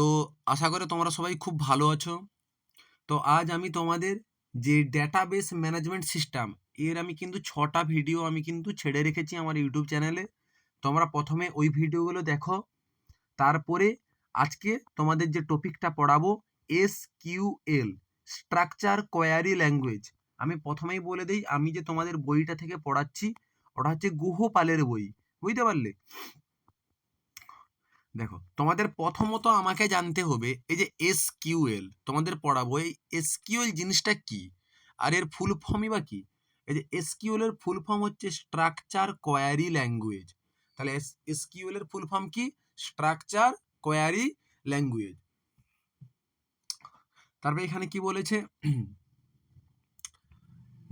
তো আশা করি তোমরা সবাই খুব ভালো আছো। তো আজ আমি তোমাদের যে ডেটাবেস ম্যানেজমেন্ট সিস্টেম এর আমি কিন্তু ছটা ভিডিও আমি কিন্তু ছেড়ে রেখেছি আমার ইউটিউব চ্যানেলে তোমরা প্রথমে ওই ভিডিওগুলো দেখো। তারপরে আজকে তোমাদের যে টপিকটা পড়াবো S Q L structure query language আমি প্রথমেই বলে দিই, আমি যে তোমাদের বইটা থেকে পড়াচ্ছি, ওটা হচ্ছে গুহপালের বই। বুঝতে পারলে? দেখো, তোমাদের প্রথমত আমাকে জানতে হবে এই যে এস কিউএল তোমাদের পড়াবো এই এস কিউএল জিনিসটা কি? আর এর ফুল ফর্মই বা কি? এই যে এস কিউএল এর ফুল ফর্ম হচ্ছে স্ট্রাকচার কোয়ারি ল্যাঙ্গুয়েজ তাহলে এস কিউএল এর ফুল ফর্ম কি? স্ট্রাকচার কোয়ারি ল্যাঙ্গুয়েজ তারপরে এখানে কি বলেছে?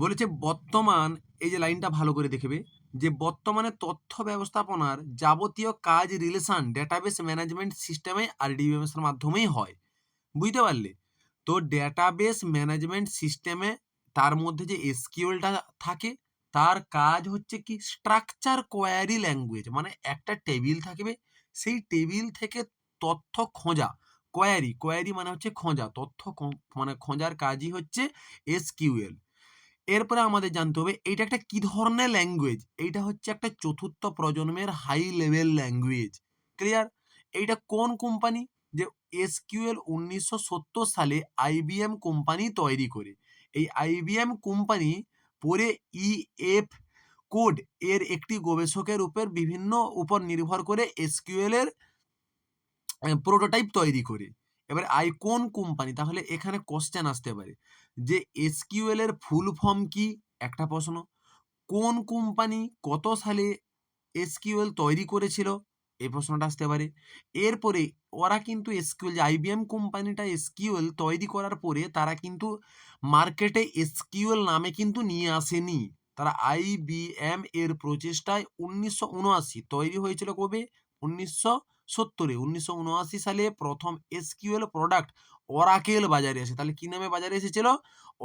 বলেছে বর্তমান, এই যে লাইনটা ভালো করে দেখবে যে বর্তমানে তথ্য ব্যবস্থাপনার যাবতীয় কাজ রিলেশন ডেটাবেস ম্যানেজমেন্ট সিস্টেমে আর ডিবিএমএস এর মাধ্যমেই হয়। বুঝতে পারলে? তো ডেটাবেস ম্যানেজমেন্ট সিস্টেমে তার মধ্যে যে এসকিউএলটা থাকে, তার কাজ হচ্ছে কি স্ট্রাকচার কোয়ারি ল্যাঙ্গুয়েজ মানে একটা টেবিল থাকবে, সেই টেবিল থেকে তথ্য খোঁজা। কোয়ারি কোয়ারি মানে হচ্ছে খোঁজা, তথ্য মানে খোঁজার কাজই হচ্ছে এসকিউএল এরপরে আমাদের জানতে হবে, এইটা একটা কি ধরনের ল্যাঙ্গুয়েজ এইটা হচ্ছে একটা চতুর্থ প্রজন্মের হাই লেভেল ল্যাঙ্গুয়েজ ক্লিয়ার এইটা কোন কোম্পানি যে এসকিউএল উনিশশো সত্তর সালে আইবিএম কোম্পানি তৈরি করে। এই আইবিএম কোম্পানি পরে ইএফ কোড এর একটি গবেষকের উপর বিভিন্ন উপর নির্ভর করে এসকিউএল এর প্রোটোটাইপ তৈরি করে। এবার আইকন কোম্পানি তাহলে এখানে কোশ্চেন আসতে পারে। যে এসকিউএল এর ফুল ফর্ম কি? একটা প্রশ্ন। কোন কোম্পানি কত সালে এসকিউএল তৈরি করেছিল? এই প্রশ্নটা আসতে পারে। এরপরে ওরা কিন্তু এসকিউএল, যে আইবিএম কোম্পানিটা এসকিউএল তৈরি করার পরে তারা কিন্তু মার্কেটে এসকিউএল নামে কিন্তু নিয়ে আসেনি। তারা আইবিএম এর প্রচেষ্টায় উনিশশো উনআশি তৈরি হয়েছিল কবে? উনিশশো সত্তরে, উনিশশো উনআশি সালে প্রথম এসকিউএল প্রোডাক্ট অরাকেল বাজারে আসে। তাহলে কি নামে বাজারে এসেছিল?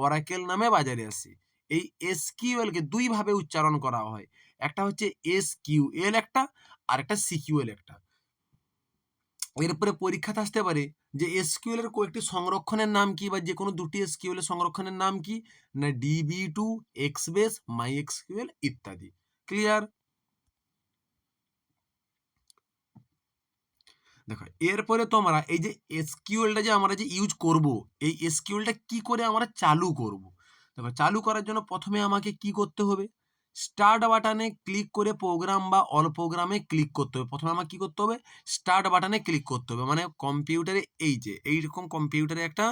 অরাকেল নামে বাজারে আসে। এই এসকিউএল কে দুই ভাবে উচ্চারণ করা হয়। একটা হচ্ছে এসকিউএল একটা, আর একটা সিকিউএল একটা। এরপরে পরীক্ষাতে আসতে পারে যে এসকিউএল এর কয়েকটি সংরক্ষণের নাম কি বা যে কোনো দুটি এসকিউএল এর সংরক্ষণের নাম কি? না ডিবি টু এক্সবেস মাই এক্সকিউএল ইত্যাদি। ক্লিয়ার দেখো, এরপরে তোমরা এই যে এসকিউএলটা যে আমরা যে ইউজ করব, এই এসকিউএলটা কি করে আমরা চালু করব? দেখো, চালু করার জন্য প্রথমে আমাকে কি করতে হবে? স্টার্ট বাটনে ক্লিক করে প্রোগ্রাম বা অল প্রোগ্রামে ক্লিক করতে হবে। প্রথমে আমাকে কি করতে হবে? স্টার্ট বাটনে ক্লিক করতে হবে। মানে কম্পিউটারে এই যে, এইরকম কম্পিউটারে একটা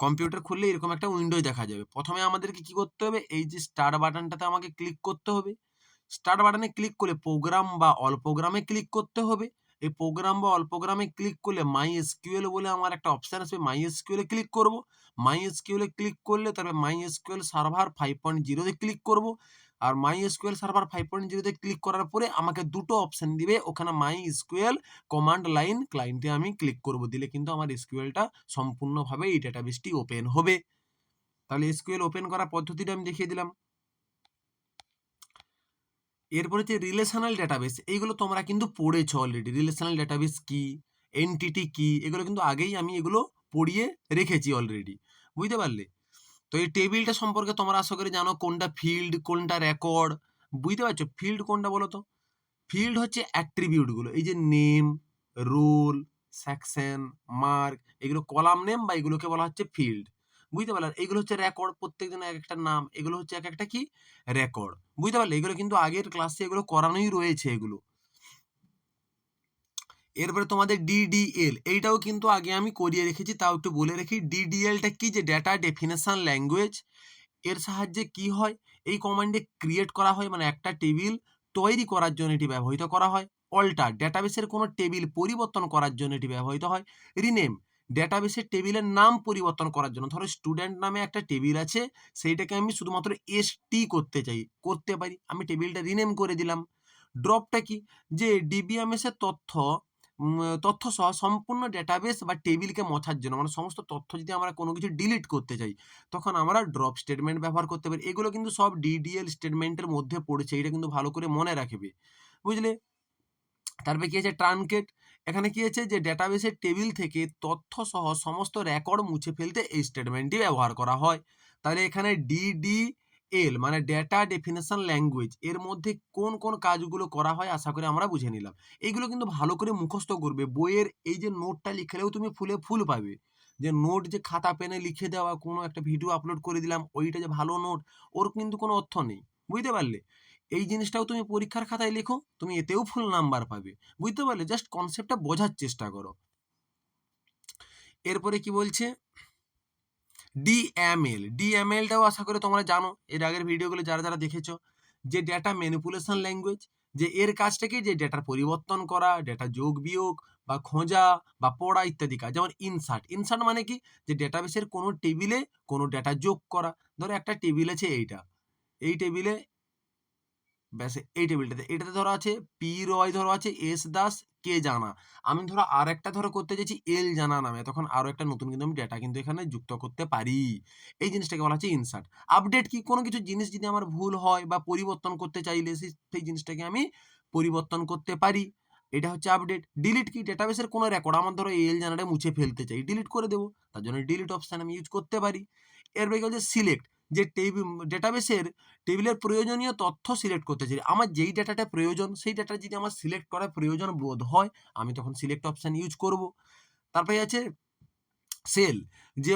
কম্পিউটার খুললে এরকম একটা উইন্ডো দেখা যাবে। প্রথমে আমাদেরকে কি করতে হবে? এই যে স্টার্ট বাটনটাতে আমাকে ক্লিক করতে হবে। স্টার্ট বাটনে ক্লিক করলে প্রোগ্রাম বা অল প্রোগ্রামে ক্লিক করতে হবে। এই প্রোগ্রাম বা অল প্রোগ্রামে ক্লিক করলে মাই এসকিউএল বলে আমার একটা অপশান আসবে মাই এসকিউএলে ক্লিক করব। মাই এসকিউএলে ক্লিক করলে তারপরে my SQL server five point জিরোতে ক্লিক করব। আর my SQL server five point জিরোতে ক্লিক করার পরে আমাকে দুটো অপশান দিবে, ওখানে মাই এসকিউএল কমান্ড লাইন ক্লায়েন্টে আমি ক্লিক করব। দিলে কিন্তু আমার এসকিউএলটা সম্পূর্ণভাবে এই ডেটাবেসটি ওপেন হবে। তাহলে এসকিউএল ওপেন করার পদ্ধতিটা আমি দেখিয়ে দিলাম। এরপরে হচ্ছে রিলেশনাল ডেটাবেস এইগুলো তোমরা কিন্তু পড়েছো অলরেডি রিলেশনাল ডেটাবেস কি? এনটিটি কি? এগুলো কিন্তু আগেই আমি এগুলো পড়িয়ে রেখেছি অলরেডি বুঝতে পারলে? তো এই টেবিলটা সম্পর্কে তোমরা আশা করি জানো, কোনটা ফিল্ড কোনটা রেকর্ড বুঝতে পারছ? ফিল্ড কোনটা বলো তো? ফিল্ড হচ্ছে অ্যাট্রিবিউটগুলো এই যে নেম রোল সেকশন মার্ক এগুলো কলাম নেম বা এগুলোকে বলা হচ্ছে ফিল্ড বুঝতে পারলেন? এগুলো হচ্ছে রেকর্ড প্রত্যেকজনের এক একটা নাম। এগুলো হচ্ছে এক একটা কি? রেকর্ড বুঝতে পারলে? এগুলো কিন্তু আগের ক্লাসে এগুলো করানোই রয়েছে এগুলো। এরপরে তোমাদের ডিডিএল এইটাও কিন্তু আগে আমি করিয়ে রেখেছি, তাও একটু বলে রেখি। ডিডিএলটা কি? যে ডেটা ডেফিনেশন ল্যাঙ্গুয়েজ এর সাহায্যে কি হয়? এই কমান্ডে ক্রিয়েট করা হয় মানে একটা টেবিল তৈরি করার জন্য এটি ব্যবহৃত করা হয়। অল্টার ডেটাবেসের কোনো টেবিল পরিবর্তন করার জন্য এটি ব্যবহৃত হয়। রিনেম ডেটাবেসের টেবিলের নাম পরিবর্তন করার জন্য। ধরো স্টুডেন্ট নামে একটা টেবিল আছে, সেইটাকে আমি শুধুমাত্র এস টি করতে চাই। করতে পারি, আমি টেবিলটা রিনেম করে দিলাম। ড্রপটা কি? যে ডিবিএমএস এর তথ্য তথ্য সহ সম্পূর্ণ ডেটাবেস বা টেবিলকে মোছার জন্য মানে সমস্ত তথ্য যদি আমরা কোনো কিছু ডিলিট করতে চাই, তখন আমরা ড্রপ স্টেটমেন্ট ব্যবহার করতে পারি। এগুলো কিন্তু সব ডিডিএল স্টেটমেন্টের মধ্যে পড়েছে, এটা কিন্তু ভালো করে মনে রাখবে। বুঝলে? তারপরে কি আছে? ট্রানকেট। এখানে কি আছে? যে ডেটাবেসের টেবিল থেকে তথ্য সহ সমস্ত রেকর্ড মুছে ফেলতে এই স্টেটমেন্টটি ব্যবহার করা হয়। তাহলে এখানে ডিডি এল মানে ডেটা ডেফিনেশন ল্যাঙ্গুয়েজ এর মধ্যে কোন কোন কাজগুলো করা হয় আশা করি আমরা বুঝে নিলাম। এইগুলো কিন্তু ভালো করে মুখস্থ করবে। বইয়ের এই যে নোটটা লিখলেও তুমি ফুলে ফুল পাবে। যে নোট যে খাতা পেনে লিখে দেওয়া, কোনো একটা ভিডিও আপলোড করে দিলাম, ওইটা যে ভালো নোট ওর কিন্তু কোনো অর্থ নেই। বুঝতে পারলে? এই জিনিসটাও তুমি পরীক্ষার খাতায় লেখো, তুমি এতেও ফুল নাম্বার পাবে। বুঝতে পারলে? জাস্ট কনসেপ্টটা বোঝার চেষ্টা করো। এরপরে কি বলছে? ডিএমএল ডিএমএলটাও আশা করে তোমরা জানো, এর আগের ভিডিওগুলো যারা যারা দেখেছ, যে ডেটা ম্যানিপুলেশন ল্যাঙ্গুয়েজ যে এর কাজটাকে যে ডেটার পরিবর্তন করা ডেটা যোগ বিয়োগ বা খোঁজা বা পড়া ইত্যাদি কাজ। যেমন ইনসার্ট ইনসার্ট মানে কি? যে ডেটাবেসের কোনো টেবিলে কোনো ডেটা যোগ করা। ধরো একটা টেবিল আছে এইটা। এই টেবিলে ব্যাস, এই টেবিলটাতে এটাতে ধরো আছে পি রয় ধরো আছে এস দাস কে জানা আমি ধরো আর একটা ধরো করতে চাইছি এল জানা নামে। তখন আরও একটা নতুন কিন্তু আমি ডেটা কিন্তু এখানে যুক্ত করতে পারি। এই জিনিসটাকে বলা হচ্ছে ইনসার্ট আপডেট কি? কোনো কিছু জিনিস যদি আমার ভুল হয় বা পরিবর্তন করতে চাইলে সেই- জিনিসটাকে আমি পরিবর্তন করতে পারি। এটা হচ্ছে আপডেট ডিলিট কি? ডেটাবেসের কোনো রেকর্ড আমার ধরো এল জানাটা মুছে ফেলতে চাই। ডিলিট করে দেবো। তার জন্য ডিলিট অপশান আমি ইউজ করতে পারি। এরপরে কি হচ্ছে সিলেক্ট যে টেবিল ডেটাবেসের টেবিলের প্রয়োজনীয় তথ্য সিলেক্ট করতে চাই। আমার যেই ডেটাটা প্রয়োজন, সেই ডেটা যদি আমার সিলেক্ট করার প্রয়োজন বোধ হয়, আমি তখন সিলেক্ট অপশান ইউজ করব। তারপরে আছে সেল, যে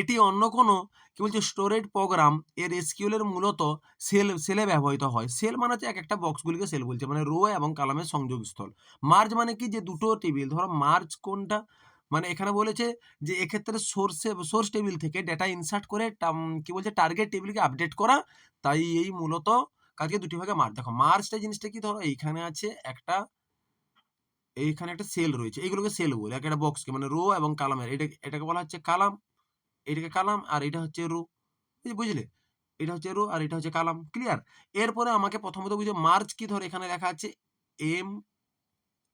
এটি অন্য কোনো, কি বলছে স্টোরেজ প্রোগ্রাম, এর এসকিউএল এর মূলত সেল, সেলে ব্যবহৃত হয়। সেল মানে হচ্ছে এক একটা বক্সগুলিকে সেল বলছে মানে রো এবং কালামের সংযোগস্থল। মার্জ মানে কি? যে দুটো টেবিল, ধরো মার্জ কোনটা? মানে এখানে বলেছে যে এক্ষেত্রে সোর্সে সোর্স টেবিল থেকে ডেটা ইনসার্ট করে কি বলছে টার্গেট টেবিলকে আপডেট করা। তাই এই মূলত কাজকে দুটি ভাগে মার্চ দেখো মার্চটা জিনিসটা কি ধরো, এইখানে আছে একটা, এইখানে একটা সেল রয়েছে। এইগুলোকে সেল বলে, এক একটা বক্সকে মানে রো এবং কালামের এটা, এটাকে বলা হচ্ছে কালাম এটাকে কালাম আর এটা হচ্ছে রো বুঝলে? এটা হচ্ছে রো আর এটা হচ্ছে কালাম ক্লিয়ার এরপরে আমাকে প্রথমত বুঝে মার্চ কি ধর, এখানে লেখা আছে এম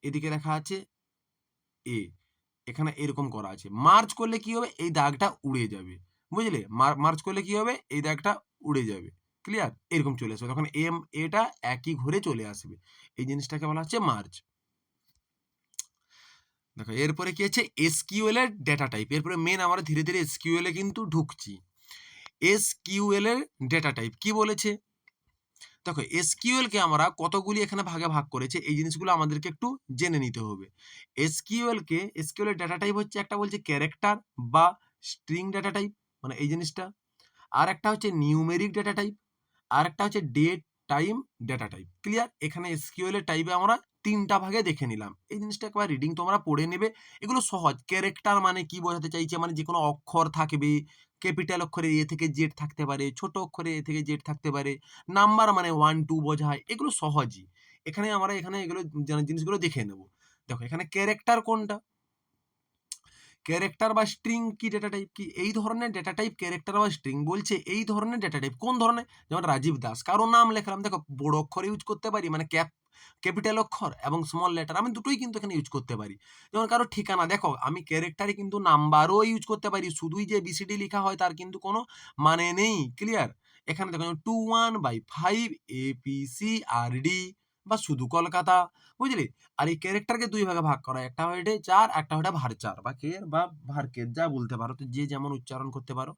এদিকে লেখা আছে এ এখানে এরকম করা আছে। মার্চ করলে কি হবে? এই দাগটা উড়ে যাবে। বুঝলে? মার্চ করলে কি হবে? এই দাগটা উড়ে যাবে। ক্লিয়ার? এরকম চলে আসবে। তখন এম, এটা একই ঘরে চলে আসবে। এই জিনিসটাকে বলা হচ্ছে মার্চ। দেখো, এরপরে কি আছে? এসকিউএল এর ডেটা টাইপ। এরপরে মেন আমরা ধীরে ধীরে এসকিউএল এ কিন্তু ঢুকছি। এসকিউএল এর ডেটা টাইপ। কি বলেছে? দেখো এসকিউএলকে আমরা কতগুলি এখানে ভাগে ভাগ করেছে, এই জিনিসগুলো আমাদেরকে একটু জেনে নিতে হবে। এসকিউএলকে এসকিউএল ডেটা টাইপ হচ্ছে একটা বলছে ক্যারেক্টার বা স্ট্রিং ডেটা টাইপ মানে এই জিনিসটা। আর একটা হচ্ছে নিউমেরিক ডেটা টাইপ আর একটা হচ্ছে date time data type clear এখানে এসকিউএল এর টাইপে আমরা তিনটা ভাগে দেখে নিলাম। এই জিনিসটা একবার রিডিং তোমরা পড়ে নেবে। এগুলো সহজ। ক্যারেক্টার মানে কি বোঝাতে চাইছে? মানে যে কোনো অক্ষর থাকবে ক্যাপিটাল অক্ষরে এ থেকে জেড থাকতে পারে, ছোট অক্ষরে এ থেকে জেড থাকতে পারে নাম্বার মানে ওয়ান টু বোঝায়। এগুলো সহজই। এখানে আমরা এখানে এগুলো জিনিসগুলো দেখে নেব। দেখো, এখানে ক্যারেক্টার কোনটা? ক্যারেক্টার বা স্ট্রিং কি ডেটা টাইপ কি? এই ধরনের ডেটা টাইপ ক্যারেক্টার বা স্ট্রিং বলছে এই ধরনের ডেটা টাইপ কোন ধরনের? যেমন রাজীব দাস। কারও নাম লেখলাম, দেখো, বড় অক্ষর ইউজ করতে পারি মানে ক্যাপ ক্যাপিটাল অক্ষর এবং স্মল লেটার আমি দুটোই কিন্তু এখানে ইউজ করতে পারি। যেমন কারও ঠিকানা, দেখো, আমি ক্যারেক্টারে কিন্তু নাম্বারও ইউজ করতে পারি, শুধুই যে বিসিডি লেখা হয় তার কিন্তু কোনো মানে নেই ক্লিয়ার এখানে দেখো two one by five APC R D বা শুধু কলকাতা, বুঝলি? আর এই ক্যারেক্টারকে দুই ভাগে ভাগ করা। একটা হয়ে চার, একটা হয়ে ভার চার, বা কের বা ভারকের যা বলতে পারো, তো যে যেমন উচ্চারণ করতে পারো।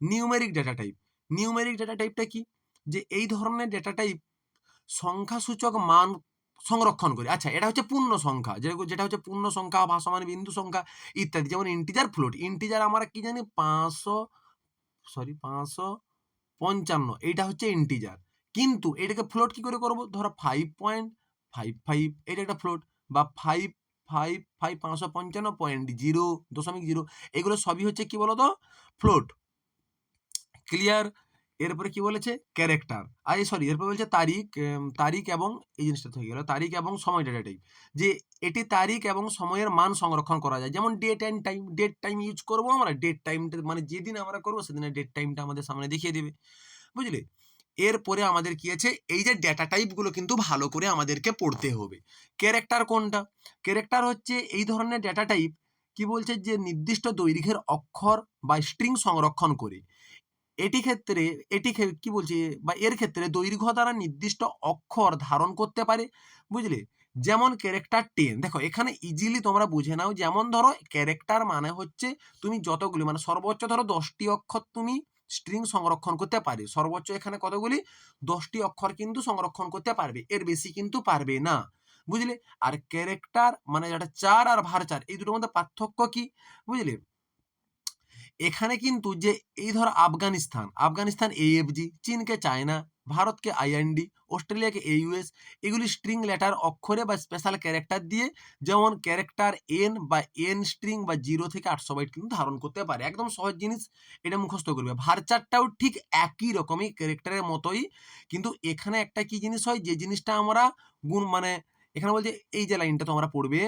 Numeric data type numeric data টাইপটা কি? যে এই ধরনের ডেটা টাইপ সংখ্যাসূচক মান সংরক্ষণ করে। আচ্ছা এটা হচ্ছে পূর্ণ সংখ্যা, যেটা হচ্ছে পূর্ণ সংখ্যা, ভাসমান বিন্দু সংখ্যা, ইত্যাদি, যেমন ইন্টিজার ফ্লোট ইন্টিজার আমরা কি জানি? পাঁচশো সরি পাঁচশো পঞ্চান্ন, এইটা হচ্ছে ইন্টিজার কিন্তু এটাকে ফ্লোট কি করে করব? ধরো ফাইভ পয়েন্ট ফাইভ ফাইভ এটা একটা ফ্লোট বা ফাইভ ফাইভ ফাইভ পাঁচশো পঞ্চান্ন পয়েন্ট জিরো দশমিক জিরো এগুলো সবই হচ্ছে কি বলতো? ফ্লোট ক্লিয়ার এরপরে কি বলেছে? ক্যারেক্টার আর সরি এরপরে বলছে তারিখ তারিখ এবং এই জিনিসটা থেকে গেল, তারিখ এবং সময় ডেটা যে এটি তারিখ এবং সময়ের মান সংরক্ষণ করা যায়, যেমন date and time date time use করব আমরা ডেট টাইমটা মানে যেদিন আমরা করব, সেদিনের ডেট টাইমটা আমাদের সামনে দেখিয়ে দেবে। বুঝলে? এরপরে আমাদের কি আছে? এই যে ডেটা টাইপগুলো কিন্তু ভালো করে আমাদেরকে পড়তে হবে। ক্যারেক্টার কোনটা? ক্যারেক্টার হচ্ছে এই ধরনের ডেটা টাইপ কি বলছে? যে নির্দিষ্ট দৈর্ঘ্যের অক্ষর বা স্ট্রিং সংরক্ষণ করে। এটি ক্ষেত্রে, এটি কি বলছে? বা এর ক্ষেত্রে দৈর্ঘ্য দ্বারা নির্দিষ্ট অক্ষর ধারণ করতে পারে। বুঝলে? যেমন ক্যারেক্টার টেন দেখো এখানে ইজিলি তোমরা বুঝে নাও। যেমন ধরো ক্যারেক্টার মানে হচ্ছে তুমি যতগুলি মানে সর্বোচ্চ ধরো দশটি অক্ষর তুমি স্ট্রিং সংরক্ষণ করতে পারে। সর্বোচ্চ এখানে কতগুলি? দশটি অক্ষর কিন্তু সংরক্ষণ করতে পারবে। এর বেশি কিন্তু পারবে না। বুঝলে? আর ক্যারেক্টার মানে যেটা চার আর ভার চার, এই দুটোর মধ্যে পার্থক্য কি? বুঝলে? এখানে কিন্তু যে এই ধর আফগানিস্তান আফগানিস্তান এএফজি চীনকে চায়না ভারতকে আইএনডি অস্ট্রেলিয়াকে এইউএস এগুলি স্ট্রিং লেটার অক্ষরে বা স্পেশাল ক্যারেক্টার দিয়ে যেমন ক্যারেক্টার এন বা এন স্ট্রিং বা জিরো থেকে আটশো বাইট কিন্তু ধারণ করতে পারে। একদম সহজ জিনিস, এটা মুখস্থ করবে। ভারচারটাও ঠিক একই রকমই ক্যারেক্টারের মতোই, কিন্তু এখানে একটা কি জিনিস হয়, যে জিনিসটা আমরা গুণ মানে এখানে বলছে এই যে লাইনটা তোমরা পড়বে,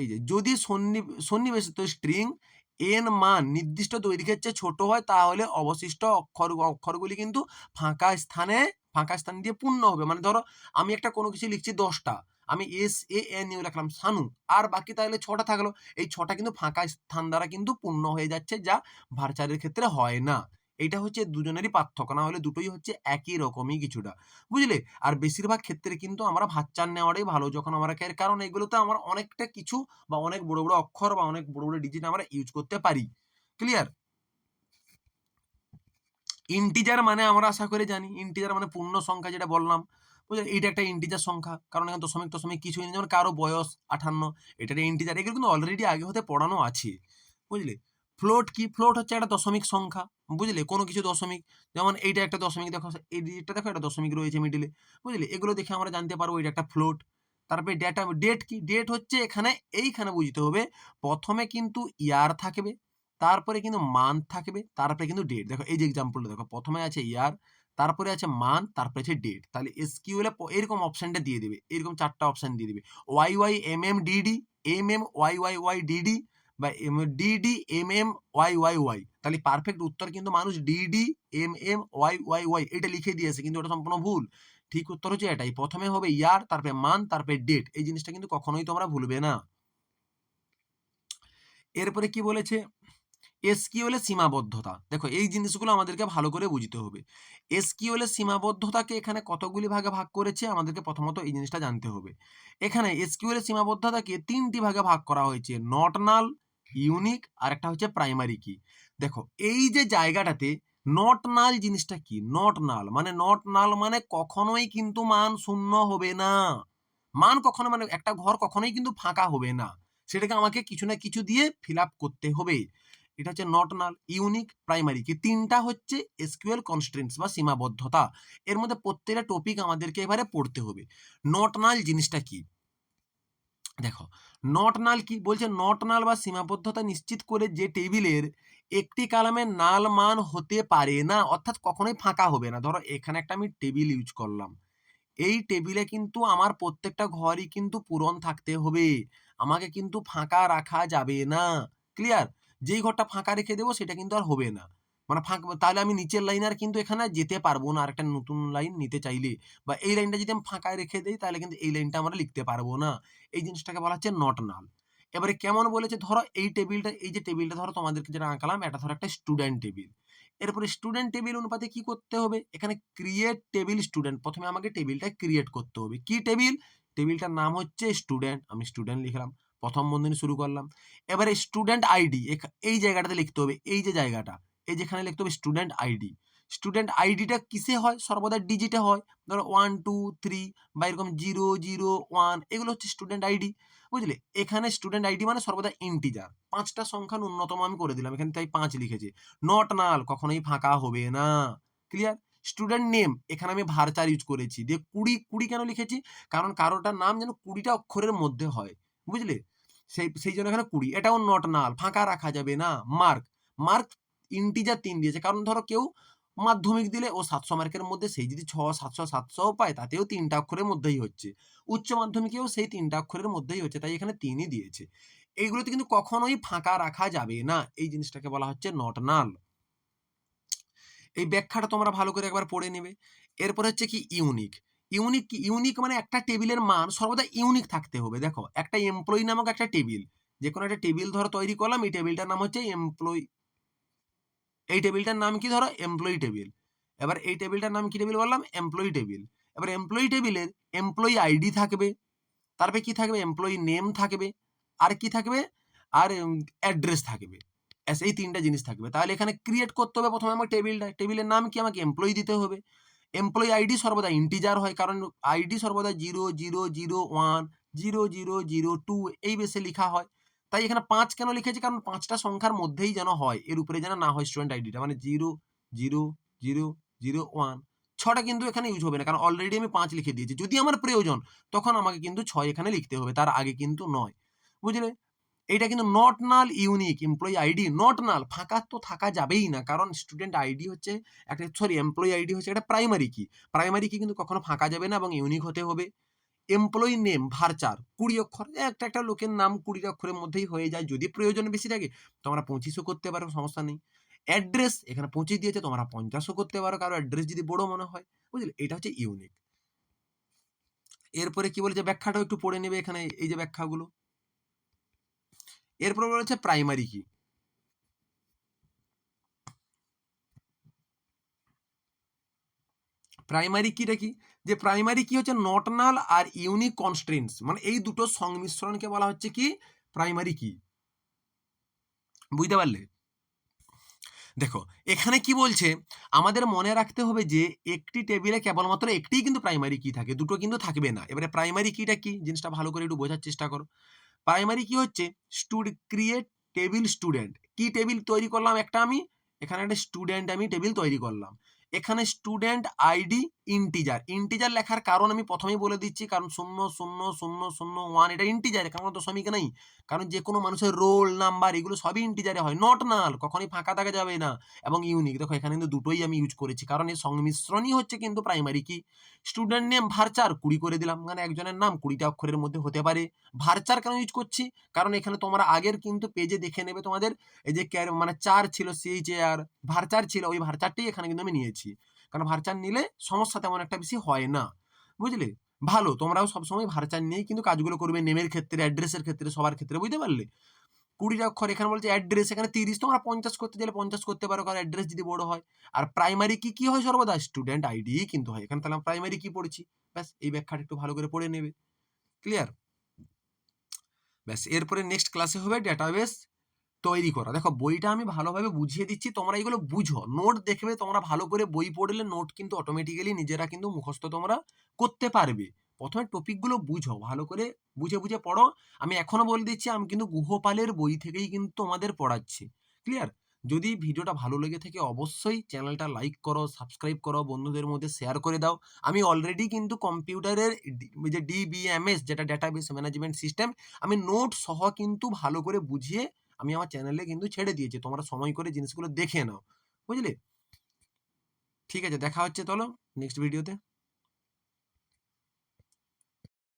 এই যে যদি সন্নি, সন্নিবেশিত স্ট্রিং এন মান নির্দিষ্ট দৈর্ঘ্যের চেয়ে ছোট হয়, তাহলে অবশিষ্ট অক্ষর, অক্ষরগুলি কিন্তু ফাঁকা স্থানে, ফাঁকা স্থান দিয়ে পূর্ণ হবে। মানে ধরো, আমি একটা কোনো কিছু লিখছি দশটা, আমি এস, এ, এন ইউ লিখলাম সানু, আর বাকি তাহলে ছটা থাকল। এই ছটা কিন্তু ফাঁকা স্থান দ্বারা কিন্তু পূর্ণ হয়ে যাচ্ছে, যা ভার্চারের ক্ষেত্রে হয় না। এইটা হচ্ছে দুজনেরই পার্থক্য, না হলে দুটোই হচ্ছে একই রকমই কিছুটা। বুঝলে? আর বেশিরভাগ ক্ষেত্রে কিন্তু আমরা ভাত ভাচ্চার নেওয়াটাই ভালো যখন আমরা এর কারণ এগুলোতে আমরা অনেকটা কিছু বা অনেক বড় বড় অক্ষর বা অনেক বড় বড় ডিজিট আমরা ইউজ করতে পারি। ক্লিয়ার ইন্টিজার মানে আমরা আশা করে জানি ইন্টিজার মানে পূর্ণ সংখ্যা যেটা বললাম। বুঝলেন এটা একটা ইন্টিজার সংখ্যা, কারণ এখানে দশমিক দশমিক কিছুই নেই, যেমন কারও বয়স আঠান্ন এটা ইন্টিজার এগুলো কিন্তু অলরেডি আগে হতে পড়ানো আছে। বুঝলে? ফ্লোট কি? ফ্লোট হচ্ছে একটা দশমিক সংখ্যা, বুঝলে? কোনো কিছু দশমিক, যেমন এইটা একটা দশমিক, দেখো এই ডিজিটটা দেখো একটা দশমিক রয়েছে মিডিলে বুঝলে? এগুলো দেখে আমরা জানতে পারব এটা একটা ফ্লোট তারপরে ডেটা ডেট কি? ডেট হচ্ছে এখানে, এইখানে বুঝতে হবে, প্রথমে কিন্তু ইয়ার থাকবে, তারপরে কিন্তু মান্থ থাকবে, তারপরে কিন্তু ডেট দেখো এই যে এক্সাম্পলটা দেখো, প্রথমে আছে ইয়ার তারপরে আছে মান তারপরে আছে ডেট তাহলে এসকিউএল এরকম অপশানটা দিয়ে দেবে, এরকম চারটা অপশান দিয়ে দেবে Y Y M M DD M M Y Y Y DD বা DD M M Y Y Y তাহলে পারফেক্ট উত্তর কিন্তু মানুষ DD M M Y Y Y এটা লিখে দিয়েছে, কিন্তু ওটা সম্পূর্ণ ভুল। ঠিক উত্তর হচ্ছে এটাই। প্রথমে হবে ইয়ার তারপরে মান তারপরে ডেট এই জিনিসটা কিন্তু কখনোই তোমরা ভুলবে না। এরপরে কি বলেছে? এসকিউএলের সীমাবদ্ধতা। দেখো, এই জিনিসগুলো আমাদেরকে ভালো করে বুঝতে হবে। এসকিউএলের সীমাবদ্ধতাকে এখানে কতগুলি ভাগে ভাগ করেছে? আমাদেরকে প্রথমত এই জিনিসটা জানতে হবে। এখানে এসকিউএলের সীমাবদ্ধতাকে তিনটি ভাগে ভাগ করা হয়েছে। নট নাল ইউনিক আর একটা হচ্ছে প্রাইমারি কি দেখো, এই যে জায়গাটাতে নট নাল জিনিসটা কি? নট নাল মানে নট নাল মানে কখনোই কিন্তু মান শূন্য হবে না। মান কখনো মানে একটা ঘর কখনোই কিন্তু ফাঁকা হবে না। সেটাকে আমাকে কিছু না কিছু দিয়ে ফিল আপ করতে হবে। এটা হচ্ছে নট নাল ইউনিক প্রাইমারি কি তিনটা হচ্ছে এসকিউএল কনস্ট্রেন্টস বা সীমাবদ্ধতা। এর মধ্যে প্রত্যেকটা টপিক আমাদেরকে এবারে পড়তে হবে। নট নাল জিনিসটা কি? দেখো, নট নাল কি বলছে? নট নাল বা সীমাবদ্ধতা নিশ্চিত করে যে টেবিলের একটি কালামের নাল মান হতে পারে না, অর্থাৎ কখনোই ফাঁকা হবে না। ধরো, এখানে একটা আমি টেবিল ইউজ করলাম। এই টেবিলে কিন্তু আমার প্রত্যেকটা ঘরই কিন্তু পূরণ থাকতে হবে। আমাকে কিন্তু ফাঁকা রাখা যাবে না। ক্লিয়ার যেই ঘরটা ফাঁকা রেখে দেবো, সেটা কিন্তু আর হবে না। মানে ফাঁকা, তাহলে আমি নিচের লাইন আর কিন্তু এখানে যেতে পারব না। আর একটা নতুন লাইন নিতে চাইলে বা এই লাইনটা যদি আমি ফাঁকায় রেখে দিই, তাহলে কিন্তু এই লাইনটা আমরা লিখতে পারব না। এই জিনিসটাকে বলা হচ্ছে নট নাল এবারে কেমন বলেছে? ধরো এই টেবিলটা এই যে টেবিলটা ধরো তোমাদেরকে যেটা আঁকালাম, এটা ধরো একটা স্টুডেন্ট টেবিল এরপরে স্টুডেন্ট টেবিল অনুপাতে কি করতে হবে? এখানে ক্রিয়েট টেবিল স্টুডেন্ট প্রথমে আমাকে টেবিলটা ক্রিয়েট করতে হবে। কি টেবিল টেবিলটার নাম হচ্ছে স্টুডেন্ট আমি স্টুডেন্ট লিখলাম, প্রথম বন্ধনী শুরু করলাম। এবারে স্টুডেন্ট আইডি এই জায়গাটাতে লিখতে হবে, এই যে জায়গাটা। এই যেখানে লিখতে হবে স্টুডেন্ট আইডি স্টুডেন্ট আইডিটা কিসে হয়? সর্বদা ডিজিটে হয়। ধরো ওয়ান টু থ্রি বা এরকম জিরো জিরো ওয়ান এগুলো হচ্ছে স্টুডেন্ট আইডি বুঝলে? এখানে স্টুডেন্ট আইডি মানে সর্বদা ইন্টিজার পাঁচটা সংখ্যা ন্যূনতম আমি করে দিলাম। এখানে তাই পাঁচ লিখেছি। নট নাল কখনোই ফাঁকা হবে না। ক্লিয়ার স্টুডেন্ট নেম এখানে আমি ভারচার ইউজ করেছি। দিয়ে কুড়ি কুড়ি কেন লিখেছি? কারণ কারোটার নাম যেন কুড়িটা অক্ষরের মধ্যে হয়। বুঝলে? সেই সেই জন্য এখানে কুড়ি। এটাও নট নাল ফাঁকা রাখা যাবে না। মার্ক মার্ক ইন্টিজার তিন দিয়েছে। কারণ ধরো কেউ মাধ্যমিক দিলে ও সাতশো মার্কের মধ্যে সেই যদি ছ সাতশো সাতশো পায়, তাতেও তিনটা অক্ষরের মধ্যেই হচ্ছে। উচ্চ মাধ্যমিকেও সেই তিনটা অক্ষরের মধ্যেই হচ্ছে, তাই এখানে তিনই দিয়েছে। এইগুলোতে কিন্তু কখনোই ফাঁকা রাখা যাবে না। এই জিনিসটাকে বলা হচ্ছে নট নাল এই ব্যাখ্যাটা তোমরা ভালো করে একবার পড়ে নেবে। এরপর হচ্ছে কি ইউনিক ইউনিক কি? ইউনিক মানে একটা টেবিলের মান, সর্বদা ইউনিক থাকতে হবে। দেখো, একটা এমপ্লয়ি নামক একটা টেবিল যে কোনো একটা টেবিল ধরো তৈরি করলাম, এই টেবিলটার নাম হচ্ছে এমপ্লয়ি এই টেবিলটার নাম কি ধরো? এমপ্লয়ি টেবিল এবার এই টেবিলটার নাম কি টেবিল বললাম? এমপ্লয়ি টেবিল এবার এমপ্লয়ি টেবিলের এমপ্লয়ি আইডি থাকবে। তারপরে কি থাকবে? এমপ্লয়ি নেম থাকবে। আর কি থাকবে? আর অ্যাড্রেস থাকবে। এই তিনটা জিনিস থাকবে। তাহলে এখানে ক্রিয়েট করতে হবে প্রথমে আমার টেবিলটা টেবিলের নাম কি? আমাকে এমপ্লয়ি দিতে হবে। এমপ্লয়ি আইডি সর্বদা ইন্টিজার হয়। কারণ আইডি সর্বদা zero zero zero one zero zero zero two এই বেসে লেখা হয়। তাই এখানে পাঁচ কেন লিখেছি? কারণ পাঁচটা সংখ্যার মধ্যেই যেন হয়, এর উপরে যেন না হয় স্টুডেন্ট আইডিটা মানে zero zero zero zero one ছটা কিন্তু এখানে ইউজ হবে না। কারণ অলরেডি আমি পাঁচ লিখে দিয়েছি। যদি আমার প্রয়োজন, তখন আমাকে কিন্তু ছয় এখানে লিখতে হবে। তার আগে কিন্তু নয়। বুঝলে? এটা কিন্তু not null unique employee ID not null ফাঁকা তো থাকা যাবেই না। কারণ স্টুডেন্ট আইডি হচ্ছে একটা সরি এমপ্লয়ি আইডি হচ্ছে একটা প্রাইমারি কি প্রাইমারি কি কিন্তু কখনো ফাঁকা যাবে না এবং ইউনিক হতে হবে। এমপ্লয়ি নেম ভারচার কুড়ি অক্ষর। একটা একটা লোকের নাম কুড়ি অক্ষরের মধ্যেই হয়ে যায়। যদি প্রয়োজন বেশি থাকে, তোমরা পঁচিশও করতে পারো, সমস্যা নেই। অ্যাড্রেস এখানে পঁচিশ দিয়েছে, তোমরা পঞ্চাশও করতে পারো। কারও অ্যাড্রেস যদি বড় মনে হয়, বুঝলে? এটা হচ্ছে ইউনিক এরপরে কি বলেছে? ব্যাখ্যাটাও একটু পড়ে নেবে এখানে, এই যে ব্যাখ্যাগুলো। এরপর বলেছে প্রাইমারি কি প্রাইমারি কিটা কি? যে প্রাইমারি কি হচ্ছে? নট নাল আর ইউনিক কনস্ট্রেন্টস মানে এই দুটো সংমিশ্রণকে বলা হচ্ছে কি? প্রাইমারি কি? বুঝতে পারলে? দেখো, এখানে কি বলছে? আমাদের মনে রাখতে হবে যে একটি টেবিলে কেবলমাত্র একটিই কিন্তু প্রাইমারি কি থাকে, দুটো কিন্তু থাকবে না। এবারে প্রাইমারি কিটা কি? জিনিসটা ভালো করে একটু বোঝার চেষ্টা করো। প্রাইমারি কি হচ্ছে স্টুড ক্রিয়েট টেবিল স্টুডেন্ট কি টেবিল তৈরি করলাম একটা আমি? এখানে একটা স্টুডেন্ট আমি টেবিল তৈরি করলাম। এখানে স্টুডেন্ট আইডি ইন্টিজার ইন্টিজার লেখার কারণ আমি প্রথমেই বলে দিচ্ছি, কারণ শূন্য শূন্য শূন্য শূন্য ওয়ান এটা ইন্টিজার কারণ দশমিক নেই। কারণ যে কোনো মানুষের রোল নাম্বার এগুলো সবই ইন্টিজারে হয় নট নাল কখনোই ফাঁকা থাকা যাবে না। এবং ইউনিক দেখো এখানে কিন্তু দুটোই আমি ইউজ করেছি, কারণ এই সংমিশ্রণই হচ্ছে কিন্তু প্রাইমারি কি স্টুডেন্ট নেম ভারচার কুড়ি করে দিলাম মানে একজনের নাম কুড়িটা অক্ষরের মধ্যে হতে পারে। ভারচার কেন ইউজ করছি? কারণ এখানে তোমরা আগের কিন্তু পেজে দেখে নেবে তোমাদের, এই যে মানে চার ছিল সিএইচ আর ভারচার ছিল, ওই ভারচারটাই এখানে কিন্তু আমি নিয়েছি। কারণ ভারচার নিলে সমস্যা তেমন একটা বেশি হয় না। বুঝলে? ভালো, তোমরাও সবসময় ভারচার নিয়েই কিন্তু কাজগুলো করবে। নেমের ক্ষেত্রে অ্যাড্রেসের ক্ষেত্রে, সবার ক্ষেত্রে, বুঝতে পারলে? কুড়িটা অক্ষর, এখানে বলছে অ্যাড্রেস এখানে তিরিশ, তোমরা পঞ্চাশ করতে গেলে পঞ্চাশ করতে পারো, কারণ অ্যাড্রেস যদি বড় হয়। আর প্রাইমারি কি কি হয় সর্বদা? স্টুডেন্ট আইডি কিন্তু হয়। এখানে তাহলে আমি প্রাইমারি কি পড়েছি? ব্যাস, এই ব্যাখ্যাটা একটু ভালো করে পড়ে নেবে। ক্লিয়ার ব্যাস, এরপরে নেক্সট ক্লাসে হবে ডেটাবেস তৈরি করা। দেখো, বইটা আমি ভালোভাবে বুঝিয়ে দিচ্ছি, তোমরা এগুলো বুঝো। নোট দেখবে তোমরা ভালো করে বই পড়লে নোট কিন্তু অটোমেটিক্যালি নিজেরা কিন্তু মুখস্থ তোমরা করতে পারবে। প্রথমে টপিকগুলো বুঝো, ভালো করে বুঝে বুঝে পড়ো। আমি এখনও বলে দিচ্ছি, আমি কিন্তু গুহপালের বই থেকেই কিন্তু তোমাদের পড়াচ্ছি। ক্লিয়ার যদি ভিডিওটা ভালো লেগে থাকে অবশ্যই চ্যানেলটা লাইক করো সাবস্ক্রাইব করো, বন্ধুদের মধ্যে শেয়ার করে দাও। আমি অলরেডি কিন্তু কম্পিউটারের যে ডিবিএমএস যেটা ডেটাবেস ম্যানেজমেন্ট সিস্টেম আমি নোট সহ কিন্তু ভালো করে বুঝিয়ে আমি আমার চ্যানেলে কিন্তু ছেড়ে দিয়েছি। তোমরা সময় করে জিনিসগুলো দেখে নাও। বুঝলে? ঠিক আছে, দেখা হচ্ছে চলো নেক্সট ভিডিওতে